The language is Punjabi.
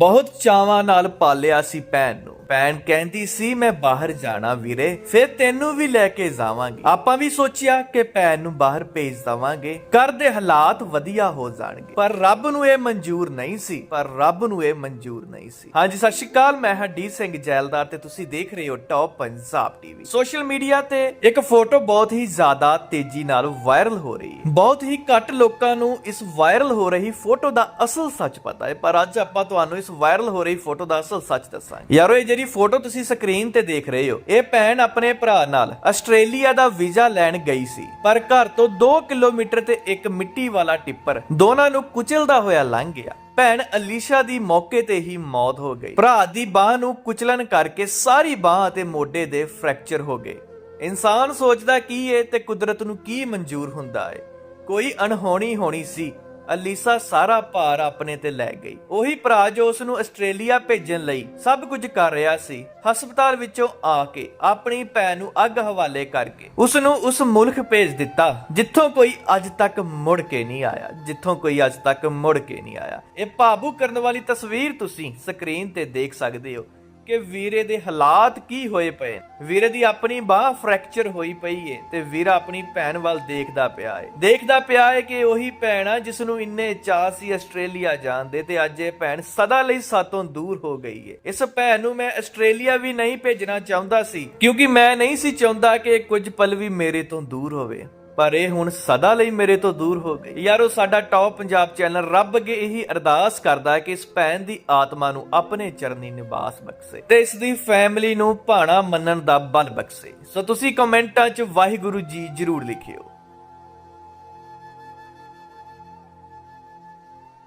ਬਹੁਤ ਚਾਵਾਂ ਨਾਲ ਪਾਲਿਆ ਸੀ ਭੈਣ ਨੂੰ। ਭੈਣ ਕਹਿੰਦੀ ਸੀ, ਮੈਂ ਬਾਹਰ ਜਾਣਾ ਵੀਰੇ, ਫਿਰ ਤੈਨੂੰ ਵੀ ਲੈ ਕੇ ਜਾਵਾਂਗੀ। ਆਪਾਂ ਵੀ ਸੋਚਿਆ ਕਿ ਭੈਣ ਨੂੰ ਬਾਹਰ ਭੇਜ ਦਵਾਂਗੇ। ਘਰ ਦੇ ਹਾਲਾਤ ਵਧੀਆ ਹੋ ਜਾਣਗੇ। ਪਰ ਰੱਬ ਨੂੰ ਇਹ ਮਨਜ਼ੂਰ ਨਹੀਂ ਸੀ। ਪਰ ਰੱਬ ਨੂੰ ਇਹ ਮਨਜ਼ੂਰ ਨਹੀਂ ਸੀ। ਹਾਂਜੀ, ਸਤਿ ਸ਼੍ਰੀ ਅਕਾਲ, ਮੈਂ ਹਾਂ ਡੀ ਸਿੰਘ ਜੈਲਦਾਰ ਤੇ ਤੁਸੀਂ ਦੇਖ ਰਹੇ ਹੋ top Punjab TV social media ਤੇ ਇੱਕ ਫੋਟੋ ਬਹੁਤ ਹੀ ਜ਼ਿਆਦਾ ਤੇਜ਼ੀ ਨਾਲ ਵਾਇਰਲ ਹੋ ਰਹੀ ਹੈ। ਬਹੁਤ ਹੀ ਘੱਟ ਲੋਕਾਂ ਨੂੰ ਇਸ ਵਾਇਰਲ ਹੋ ਰਹੀ ਫੋਟੋ ਦਾ ਅਸਲ ਸੱਚ ਪਤਾ ਹੈ। ਪਰ ਅੱਜ ਆਪਾਂ ਤੁਹਾਨੂੰ ਇਸ ਵਾਇਰਲ ਹੋ ਰਹੀ ਫੋਟੋ ਦਾ ਅਸਲ ਸੱਚ ਦੱਸਾਂਗੇ। ਯਾਰੋ, ਇਹ ਜਿਹੜੀ ਫੋਟੋ ਤੁਸੀਂ ਸਕਰੀਨ ਤੇ ਦੇਖ ਰਹੇ ਹੋ। ਇਹ ਭੈਣ ਆਪਣੇ ਭਰਾ ਨਾਲ ਆਸਟ੍ਰੇਲੀਆ ਦਾ ਵੀਜ਼ਾ ਲੈਣ ਗਈ ਸੀ। ਪਰ ਘਰ ਤੋਂ 2 ਕਿਲੋਮੀਟਰ ਤੇ ਇੱਕ ਮਿੱਟੀ ਵਾਲਾ ਟਿੱਪਰ ਦੋਨਾਂ ਨੂੰ ਕੁਚਲਦਾ ਹੋਇਆ ਲੰਘ ਗਿਆ। ਭੈਣ ਅਲੀਸ਼ਾ ਦੀ ਮੌਕੇ ਤੇ ਹੀ ਮੌਤ ਹੋ ਗਈ। ਭਰਾ ਦੀ ਬਾਹ ਨੂੰ ਕੁਚਲਣ ਕਰਕੇ ਸਾਰੀ ਬਾਹ ਅਤੇ ਮੋਢੇ ਦੇ ਫ੍ਰੈਕਚਰ ਹੋ ਗਏ। ਇਨਸਾਨ ਸੋਚਦਾ ਕੀ ਏ ਤੇ ਕੁਦਰਤ ਨੂੰ ਕੀ ਮਨਜ਼ੂਰ ਹੁੰਦਾ ਏ ਕੋਈ ਅਣਹੋਣੀ ਹੋਣੀ ਸੀ। ਅਲੀਸਾ ਸਾਰਾ ਭਾਰ ਆਪਣੇ ਤੇ ਲੈ ਗਈ। ਉਹੀ ਭਰਾ ਜੋ ਉਸ ਨੂੰ ਆਸਟ੍ਰੇਲੀਆ ਭੇਜਣ ਲਈ ਸਭ ਕੁਝ ਕਰ ਰਿਹਾ ਸੀ, ਹਸਪਤਾਲ ਵਿੱਚੋਂ ਆ ਕੇ ਆਪਣੀ ਭੈਣ ਨੂੰ ਅੱਗ ਹਵਾਲੇ ਕਰਕੇ ਉਸ ਨੂੰ ਉਸ ਮੁਲਕ ਭੇਜ ਦਿੱਤਾ, ਜਿੱਥੋਂ ਕੋਈ ਅੱਜ ਤੱਕ ਮੁੜ ਕੇ ਨਹੀਂ ਆਇਆ, ਜਿੱਥੋਂ ਕੋਈ ਅੱਜ ਤੱਕ ਮੁੜ ਕੇ ਨਹੀਂ ਆਇਆ। ਇਹ ਭਾਵੁਕ ਕਰਨ ਵਾਲੀ ਤਸਵੀਰ ਤੁਸੀਂ ਸਕਰੀਨ ਤੇ ਦੇਖ ਸਕਦੇ ਹੋ। ਕਿ ਵੀਰੇ ਦੇ ਹਾਲਾਤ ਕੀ ਹੋਏ ਪਏ ਵੀਰੇ ਦੀ ਆਪਣੀ ਬਾਹ ਫ੍ਰੈਕਚਰ ਹੋਈ ਪਈ ਏ ਤੇ ਵੀਰਾ ਆਪਣੀ ਭੈਣ ਵੱਲ ਦੇਖਦਾ ਪਿਆ ਏ। ਦੇਖਦਾ ਪਿਆ ਏ ਕਿ ਉਹੀ ਭੈਣ ਆ ਜਿਸ ਨੂੰ ਇੰਨੇ ਚਾਅ ਸੀ ਆਸਟ੍ਰੇਲੀਆ ਜਾਣ ਦੇ ਤੇ ਅੱਜ ਇਹ ਭੈਣ ਸਦਾ ਲਈ ਸਾਤੋਂ ਦੂਰ ਹੋ ਗਈ ਏ। ਇਸ ਭੈਣ ਨੂੰ ਮੈਂ ਆਸਟ੍ਰੇਲੀਆ ਵੀ ਨਹੀਂ ਭੇਜਣਾ ਚਾਹੁੰਦਾ ਸੀ, ਕਿਉਂਕਿ ਮੈਂ ਨਹੀਂ ਸੀ ਚਾਹੁੰਦਾ ਕਿ ਕੁਝ ਪਲ ਵੀ ਮੇਰੇ ਤੋਂ ਦੂਰ ਹੋਵੇ। ਪਰ ਇਹ ਹੁਣ ਸਦਾ ਲਈ ਮੇਰੇ ਤੋਂ ਦੂਰ ਹੋ ਗਈ। ਯਾਰੋ, ਸਾਡਾ ਟੌਪ ਪੰਜਾਬ ਚੈਨਲ ਰੱਬ ਅੱਗੇ ਇਹੀ ਅਰਦਾਸ ਕਰਦਾ ਹੈ ਕਿ ਇਸ ਭੈਣ ਦੀ ਆਤਮਾ ਨੂੰ ਆਪਣੇ ਚਰਨੀ ਨਿਵਾਸ ਬਖਸ਼ੇ ਤੇ ਇਸ ਦੀ ਫੈਮਿਲੀ ਨੂੰ ਭਾਣਾ ਮੰਨਣ ਦਾ ਬਲ ਬਖਸ਼ੇ। ਸੋ ਤੁਸੀਂ ਕਮੈਂਟਾਂ 'ਚ ਵਾਹਿਗੁਰੂ ਜੀ ਜਰੂਰ ਲਿਖਿਓ।